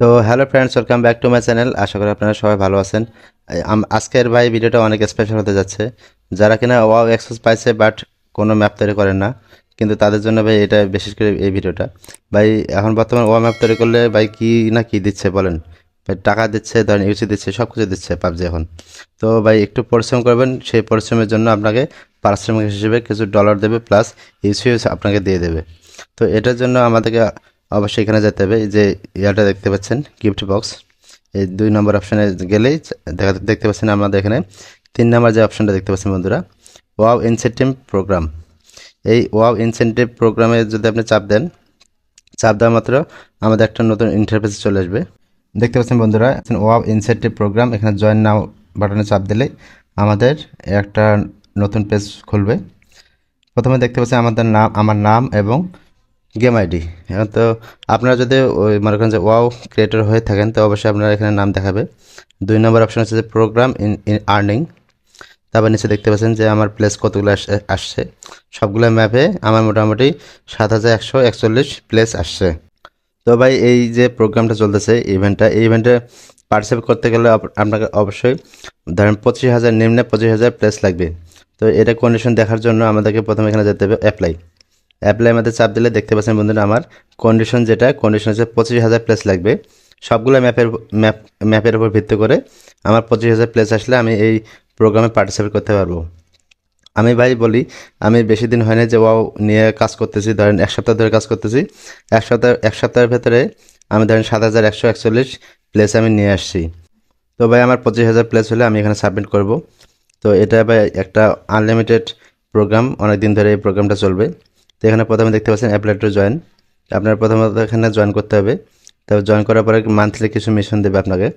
তো hello friends, welcome back to my channel. আশা করি আপনারা সবাই ভালো আছেন। আজকের ভাই ভিডিওটা অনেক স্পেশাল হতে যাচ্ছে। যারা কিনা ওয়াও অ্যাক্সেস পাইছে বাট কোনো ম্যাপ তৈরি করেন না, কিন্তু তাদের জন্য ভাই এটা বিশেষ করে এই ভিডিওটা। ভাই, এখন বর্তমানে ওয়া ম্যাপ তৈরি করলে ভাই কি না কি দিচ্ছে বলেন? টাকা দিচ্ছে, ধরেন ইউসি দিচ্ছে সব কিছু দিচ্ছে পাবজি এখন। তো ভাই, একটু পরিশ্রম করবেন, সেই পরিশ্রমের জন্য আপনাকে পারিশ্রমিক হিসেবে কিছু ডলার দেবে প্লাস ইউসিও আপনাকে দিয়ে দেবে। তো এটার জন্য আমাদেরকে অবশ্যই এখানে যেতে হবে। এই যে ইয়াটা দেখতে পাচ্ছেন গিফট বক্স এই দুই নম্বর অপশানে গেলেই দেখা দেখতে পাচ্ছেন আমাদের এখানে। তিন নম্বর যে অপশানটা দেখতে পাচ্ছেন বন্ধুরা ওয়াও ইনসেন্টিভ প্রোগ্রাম এই ওয়াও ইনসেন্টিভ প্রোগ্রামে যদি আপনি চাপ দেন, চাপ দেওয়া মাত্র আমাদের একটা নতুন ইন্টারফেস চলে আসবে। দেখতে পাচ্ছেন বন্ধুরা ওয়াও ইনসেন্টিভ প্রোগ্রাম এখানে জয়েন নাও বাটনে চাপ দিলেই আমাদের একটা নতুন পেজ খুলবে। প্রথমে দেখতে পাচ্ছেন আমাদের নাম আমার নাম এবং গেম আইডি এখন তো আপনারা যদি ওই মনে করেন যে ওয়াও ক্রিয়েটর হয়ে থাকেন, তো অবশ্যই আপনারা এখানে নাম দেখাবে। দুই নম্বর অপশন হচ্ছে যে প্রোগ্রাম ইন ইন আর্নিং তারপর নিচে দেখতে পাচ্ছেন যে আমার প্লেস কতগুলো আস- আসছে। সবগুলো ম্যাপে আমার মোটামুটি সাত হাজার একশো একচল্লিশ প্লেস আসছে। তো ভাই, এই যে প্রোগ্রামটা চলতেছে ইভেন্টটা এই ইভেন্টে পার্টিসিপেট করতে গেলে আপ- আপনাকে অবশ্যই ধরেন পঁচিশ হাজার, নিম্নে পঁচিশ হাজার প্লেস লাগবে। তো এটা কন্ডিশন দেখার জন্য আমাদেরকে প্রথমে এখানে যেতে হবে অ্যাপ্লাই অ্যাপ্লাই মধ্যে চাপ দিলে দেখতে পাচ্ছেন বন্ধুরা আমার কন্ডিশন যেটা কন্ডিশন হচ্ছে পঁচিশ হাজার প্লেস লাগবে। সবগুলো ম্যাপের ম্যাপ ম্যাপের উপর ভিত্তি করে আমার পঁচিশ হাজার প্লেস আসলে আমি এই প্রোগ্রামে পার্টিসিপেট করতে পারব। আমি ভাই বলি, আমি বেশি দিন হয়নি যে ওয়াও নিয়ে কাজ করতেছি, ধরেন এক সপ্তাহ ধরে কাজ করতেছি। এক সপ্তাহ, এক সপ্তাহের ভেতরে আমি ধরেন সাত হাজার একশো একচল্লিশ প্লেস আমি নিয়ে আসছি। তো ভাই আমার পঁচিশ হাজার প্লেস হলে আমি এখানে সাবমিট করব। তো এটা ভাই একটা আনলিমিটেড প্রোগ্রাম অনেক দিন ধরে এই প্রোগ্রামটা চলবে। তো এখানে প্রথমে দেখতে পাচ্ছেন অ্যাপ্লাই টু জয়েন। আপনার প্রথমত এখানে জয়েন করতে হবে। তারপর জয়েন করার পরে মান্থলি কিছু মিশন দেবে আপনাকে।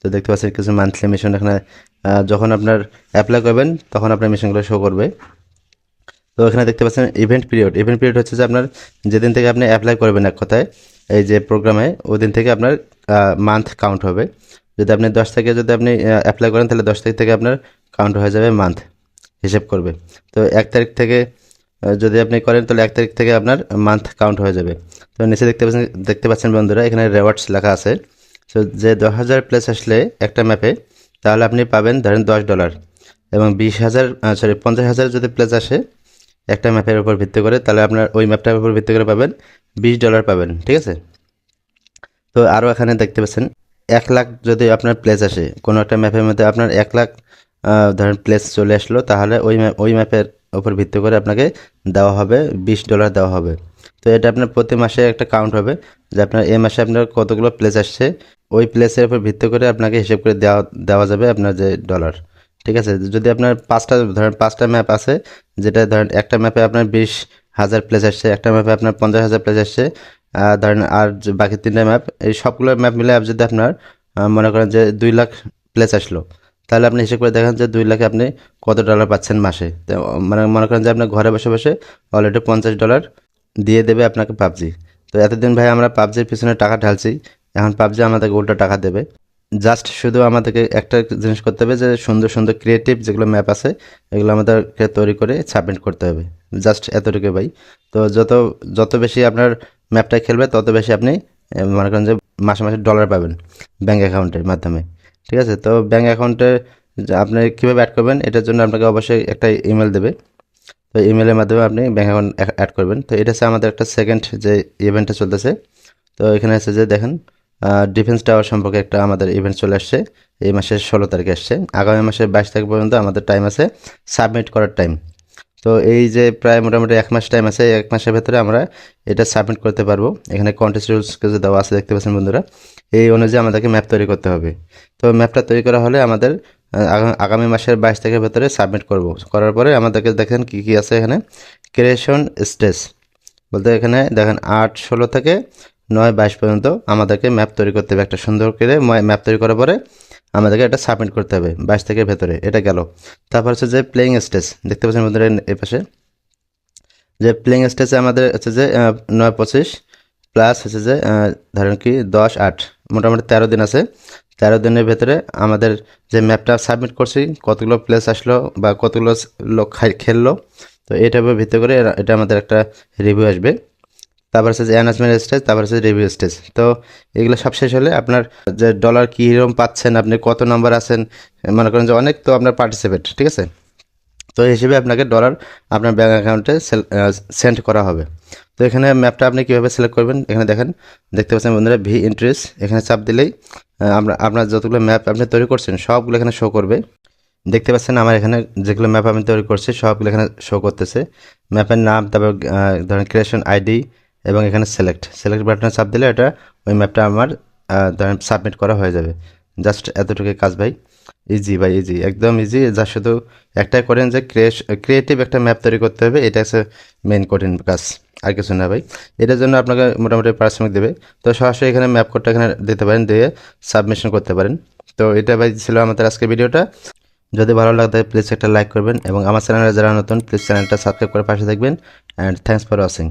তো দেখতে পাচ্ছেন কিছু মান্থলি মিশন এখানে যখন আপনার অ্যাপ্লাই করবেন, তখন আপনার মিশনগুলো শো করবে। তো এখানে দেখতে পাচ্ছেন ইভেন্ট পিরিয়ড ইভেন্ট পিরিয়ড হচ্ছে যে আপনার যেদিন থেকে আপনি অ্যাপ্লাই করবেন এক কথায়, এই যে প্রোগ্রামে ওই দিন থেকে আপনার মান্থ কাউন্ট হবে। যদি আপনি দশ থেকে যদি আপনি অ্যাপ্লাই করেন, তাহলে দশ তারিখ থেকে আপনার কাউন্ট হয়ে যাবে মান্থ হিসেব করবে। তো এক তারিখ থেকে যদি আপনি করেন, তাহলে এক তারিখ থেকে আপনার মান্থ কাউন্ট হয়ে যাবে। তো নিচে দেখতে পাচ্ছেন দেখতে পাচ্ছেন বন্ধুরা, এখানে রেওয়ার্ডস লেখা আছে। তো যে দশ হাজার প্লেস আসলে একটা ম্যাপে তাহলে আপনি পাবেন ধরেন দশ ডলার এবং বিশ হাজার সরি পঞ্চাশ হাজার যদি প্লেস আসে একটা ম্যাপের উপর ভিত্তি করে, তাহলে আপনার ওই ম্যাপটার উপর ভিত্তি করে পাবেন, বিশ ডলার পাবেন, ঠিক আছে? তো আরও এখানে দেখতে পাচ্ছেন, এক লাখ যদি আপনার প্লেস আসে, কোনো একটা ম্যাপের মধ্যে আপনার এক লাখ ধরেন প্লেস চলে আসলো, তাহলে ওই ম্যাপ ওই ম্যাপের উপর ভিত্তি করে আপনাকে দেওয়া হবে, বিশ ডলার দেওয়া হবে। তো এটা আপনার প্রতি মাসে একটা কাউন্ট হবে, যে আপনার এই মাসে আপনার কতগুলো প্লেস আসছে, ওই প্লেসের উপর ভিত্তি করে আপনাকে হিসেব করে দেওয়া দেওয়া যাবে আপনার যে ডলার ঠিক আছে? যদি আপনার পাঁচটা, ধরেন পাঁচটা ম্যাপ আছে, যেটা ধরেন একটা ম্যাপে আপনার বিশ হাজার প্লেস আসছে, একটা ম্যাপে আপনার পঞ্চাশ হাজার প্লেস আসছে ধরেন আর বাকি তিনটা ম্যাপ এই সবগুলো ম্যাপ মিলে যদি আপনার মনে করেন যে দুই লাখ প্লেস আসলো তাহলে আপনি হিসেব করে দেখেন যে দুই লাখে আপনি কত ডলার পাচ্ছেন মাসে। মানে মনে করেন যে আপনার ঘরে বসে বসে অলরেডি পঞ্চাশ ডলার দিয়ে দেবে আপনাকে পাবজি। তো এতদিন ভাই আমরা পাবজির পিছনে টাকা ঢালছি, এখন পাবজি আমাদেরকে উল্টো টাকা দেবে। জাস্ট শুধু আমাদেরকে একটা জিনিস করতে হবে যে সুন্দর সুন্দর ক্রিয়েটিভ যেগুলো ম্যাপ আছে, এগুলো আমাদেরকে তৈরি করে সাবমিট করতে হবে। জাস্ট এতটুকু ভাই। তো যত যত বেশি আপনার ম্যাপটা খেলবে, তত বেশি আপনি মনে করেন যে মাসে মাসে ডলার পাবেন ব্যাঙ্ক অ্যাকাউন্টের মাধ্যমে। ঠিক আছে? তো ব্যাঙ্ক অ্যাকাউন্টে আপনি কীভাবে অ্যাড করবেন, এটার জন্য আপনাকে অবশ্যই একটা ইমেল দেবে। তো ইমেলের মাধ্যমে আপনি ব্যাঙ্ক অ্যাকাউন্ট অ্যাড করবেন। তো এটা হচ্ছে আমাদের একটা সেকেন্ড যে ইভেন্টটা চলতেছে। তো এখানে আছে যে দেখেন ডিফেন্স টাওয়ার সম্পর্কে একটা আমাদের ইভেন্ট চলে আসছে। এই মাসের ষোলো তারিখে আসছে। আগামী মাসের বাইশ তারিখ পর্যন্ত আমাদের টাইম আছে সাবমিট করার টাইম তো এই যে প্রায় মোটামুটি এক মাস টাইম আছে, এক মাসের ভেতরে আমরা এটা সাবমিট করতে পারব। এখানে কন্টেস্ট রুলস কিছু দেওয়া আছে, দেখতে পাচ্ছেন বন্ধুরা। এই অনুযায়ী আমাদেরকে ম্যাপ তৈরি করতে হবে। তো ম্যাপটা তৈরি করা হলে আমাদের আগামী মাসের বাইশ তারিখের ভেতরে সাবমিট করব। করার পরে আমাদেরকে দেখেন কী কী আছে এখানে। ক্রিয়েশন স্টেজ বলতে এখানে দেখেন আট, ষোলো থেকে নয়, বাইশ পর্যন্ত আমাদেরকে ম্যাপ তৈরি করতে হবে। একটা সুন্দর করে ম্যাপ তৈরি করার পরে আমাদেরকে এটা সাবমিট করতে হবে, বাইশ থেকে ভেতরে, এটা গেল। তারপর হচ্ছে যে প্লেইং স্টেজ দেখতে পাচ্ছেন বন্ধুরা এ পাশে। যে প্লেইং স্টেজে আমাদের হচ্ছে যে নয় পঁচিশ প্লাস হচ্ছে যে ধরেন কি দশ, আট, মোটামুটি তেরো দিন আছে। তেরো দিনের ভেতরে আমাদের যে ম্যাপটা সাবমিট করছি, কতগুলো প্লেস আসলো বা কতগুলো লোক খেললো, তো এটার উপর ভিত্তি করে এটা আমাদের একটা রিভিউ আসবে। তারপর যে অ্যানাউন্সমেন্ট স্টেজ তারপর হচ্ছে রিভিউ স্টেজ তো এগুলো সব শেষ হলে আপনার যে ডলার কীরকম পাচ্ছেন, আপনি কত নাম্বার আছেন, মনে করেন যে অনেক তো আপনার পার্টিসিপেট ঠিক আছে? তো হিসেবে আপনাকে ডলার আপনার ব্যাঙ্ক অ্যাকাউন্টে সেন্ড করা হবে। তো এখানে ম্যাপটা আপনি কীভাবে সিলেক্ট করবেন, এখানে দেখেন, দেখতে পাচ্ছেন বন্ধুরা ভি ইন্টারেস এখানে চাপ দিলেই আমরা, আপনার যতগুলো ম্যাপ আপনি তৈরি করছেন, সবগুলো এখানে শো করবে। দেখতে পাচ্ছেন আমার এখানে যেগুলো ম্যাপ আমি তৈরি করছি, সবগুলো এখানে শো করতেছে। ম্যাপের নাম, তারপর ধরেন ক্রিয়েশন আইডি এবং এখানে সিলেক্ট সিলেক্ট বাটনে চাপ দিলে এটা ওই ম্যাপটা আমার ধরেন সাবমিট করা হয়ে যাবে। জাস্ট এতটুকু কাজ ভাই। ইজি ভাই ইজি একদম ইজি যা শুধু একটাই করেন যে ক্রিয়েটিভ একটা ম্যাপ তৈরি করতে হবে। এটা হচ্ছে মেন কঠিন কাজ। আর কিছু না ভাই। এটার জন্য আপনাকে মোটামুটি পারিশ্রমিক দেবে। তো সরাসরি এখানে ম্যাপ কোডটা এখানে দিতে পারেন, দিয়ে সাবমিশন করতে পারেন। তো এটা ভাই ছিল আমাদের আজকের ভিডিওটা। যদি ভালো লাগে প্লিজ একটা লাইক করবেন। এবং আমার চ্যানেলে যারা নতুন প্লিজ চ্যানেলটা সাবস্ক্রাইব করে পাশে দেখবেন অ্যান্ড থ্যাংকস ফর ওয়াচিং